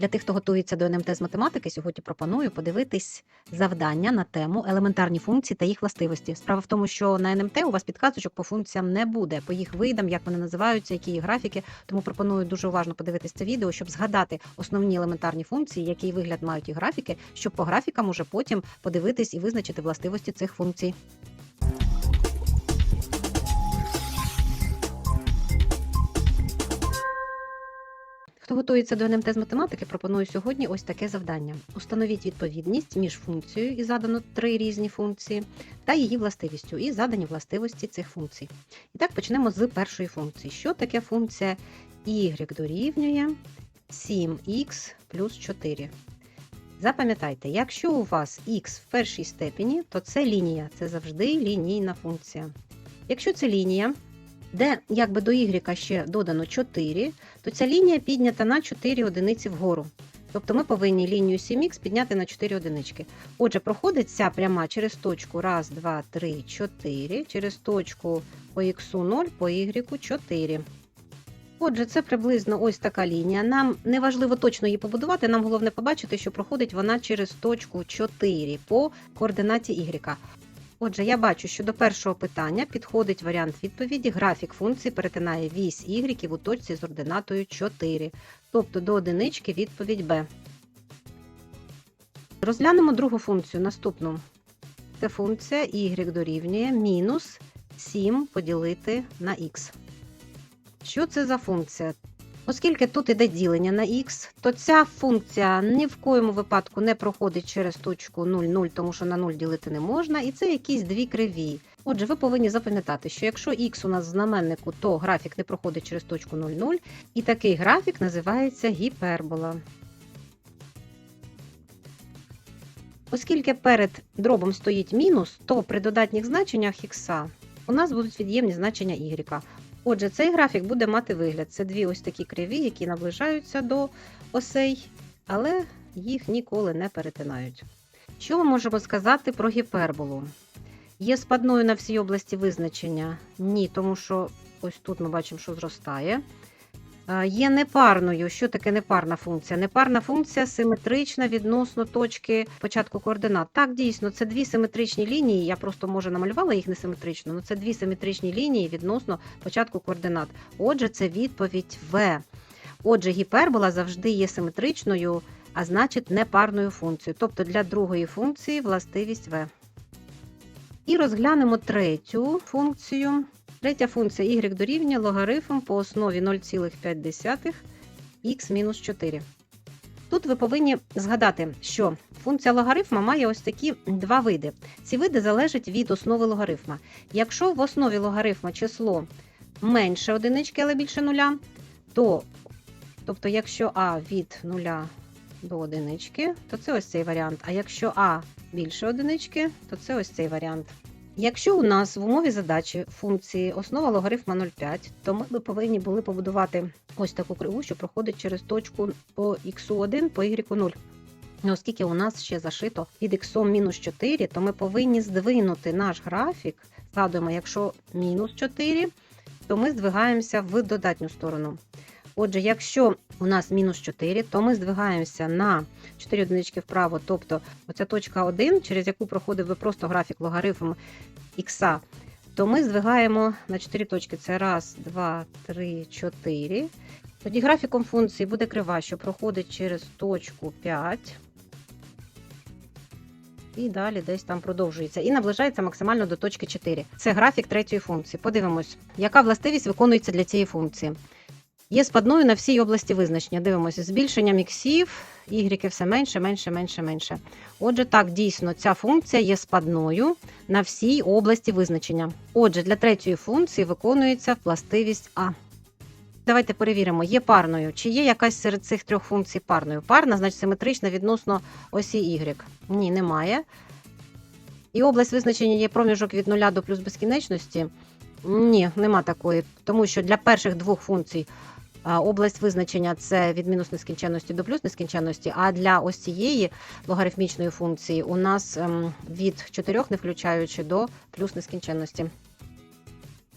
Для тих, хто готується до НМТ з математики, сьогодні пропоную подивитись завдання на тему елементарні функції та їх властивості. Справа в тому, що на НМТ у вас підказочок по функціям не буде, по їх видам, як вони називаються, які їх графіки. Тому пропоную дуже уважно подивитись це відео, щоб згадати основні елементарні функції, який вигляд мають і графіки, щоб по графікам уже потім подивитись і визначити властивості цих функцій. Хто готується до НМТ з математики, пропоную сьогодні ось таке завдання: установіть відповідність між функцією, і задано три різні функції, та її властивістю, і задані властивості цих функцій. І так почнемо з першої функції. Що таке функція y дорівнює 7х плюс 4? Запам'ятайте, якщо у вас х в першій степені, то це лінія, це завжди лінійна функція. Якщо це лінія, де якби до y ще додано 4, то ця лінія піднята на 4 одиниці вгору. Тобто ми повинні лінію 7х підняти на 4 одинички. Отже, проходить ця пряма через точку 1, 2, 3, 4, через точку по х 0, по y 4. Отже, це приблизно ось така лінія. Нам не важливо точно її побудувати, нам головне побачити, що проходить вона через точку 4 по координаті y. Отже, я бачу, що до першого питання підходить варіант відповіді. Графік функції перетинає вісь y у точці з ординатою 4, тобто до одинички відповідь b. Розглянемо другу функцію наступну. Це функція y дорівнює мінус 7 поділити на х. Що це за функція? Оскільки тут іде ділення на х, то ця функція ні в коєму випадку не проходить через точку 0,0, тому що на 0 ділити не можна, і це якісь дві криві. Отже, ви повинні запам'ятати, що якщо х у нас в знаменнику, то графік не проходить через точку 0,0, і такий графік називається гіпербола. Оскільки перед дробом стоїть мінус, то при додатніх значеннях х у нас будуть від'ємні значення y. Отже, цей графік буде мати вигляд. Це дві ось такі криві, які наближаються до осей, але їх ніколи не перетинають. Що ми можемо сказати про гіперболу? Є спадною на всій області визначення? Ні, тому що ось тут ми бачимо, що зростає. Є непарною. Що таке непарна функція? Непарна функція симетрична відносно точки початку координат. Так, дійсно, це дві симетричні лінії. Я просто може намалювала їх несиметрично, але це дві симетричні лінії відносно початку координат. Отже, це відповідь В. Отже, гіпербола завжди є симетричною, а значить непарною функцією. Тобто для другої функції властивість В. І розглянемо третю функцію. Третя функція y дорівнює логарифм по основі 0,5 х-4. Тут ви повинні згадати, що функція логарифма має ось такі два види. Ці види залежать від основи логарифма. Якщо в основі логарифма число менше одинички, але більше нуля, то тобто, якщо а від нуля до одинички, то це ось цей варіант. А якщо а більше одинички, то це ось цей варіант. Якщо у нас в умові задачі функції основа логарифма 0,5, то ми би повинні були побудувати ось таку криву, що проходить через точку по х1 по y0. І Оскільки у нас ще зашито під х мінус 4, то ми повинні здвинути наш графік. Згадуємо, якщо мінус 4, то ми здвигаємося в додатню сторону. Отже, якщо у нас мінус 4, то ми здвигаємося на 4 одинички вправо, тобто оця точка 1, через яку проходив би просто графік логарифм х, то ми здвигаємо на 4 точки. Це 1, 2, 3, 4. Тоді графіком функції буде крива, що проходить через точку 5. І далі десь там продовжується. І наближається максимально до точки 4. Це графік третьої функції. Подивимось, яка властивість виконується для цієї функції. Є спадною на всій області визначення. Дивимося, збільшенням іксів, ігріки все менше, менше, менше, менше. Отже, так, дійсно, ця функція є спадною на всій області визначення. Отже, для третьої функції виконується властивість А. Давайте перевіримо, є парною. Чи є якась серед цих трьох функцій парною? Парна, значить, симетрична відносно осі Y. Ні, немає. І область визначення є проміжок від 0 до плюс безкінечності. Ні, нема такої, тому що для перших двох функцій область визначення це від мінус нескінченності до плюс нескінченності, а для ось цієї логарифмічної функції у нас ем, від 4, не включаючи до плюс нескінченності.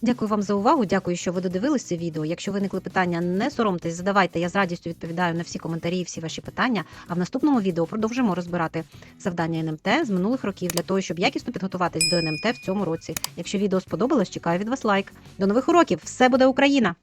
Дякую вам за увагу. Дякую, що ви додивились це відео. Якщо виникли питання, не соромтесь, задавайте. Я з радістю відповідаю на всі коментарі і всі ваші питання. А в наступному відео продовжимо розбирати завдання НМТ з минулих років для того, щоб якісно підготуватись до НМТ в цьому році. Якщо відео сподобалось, чекаю від вас лайк. До нових уроків! Все буде Україна!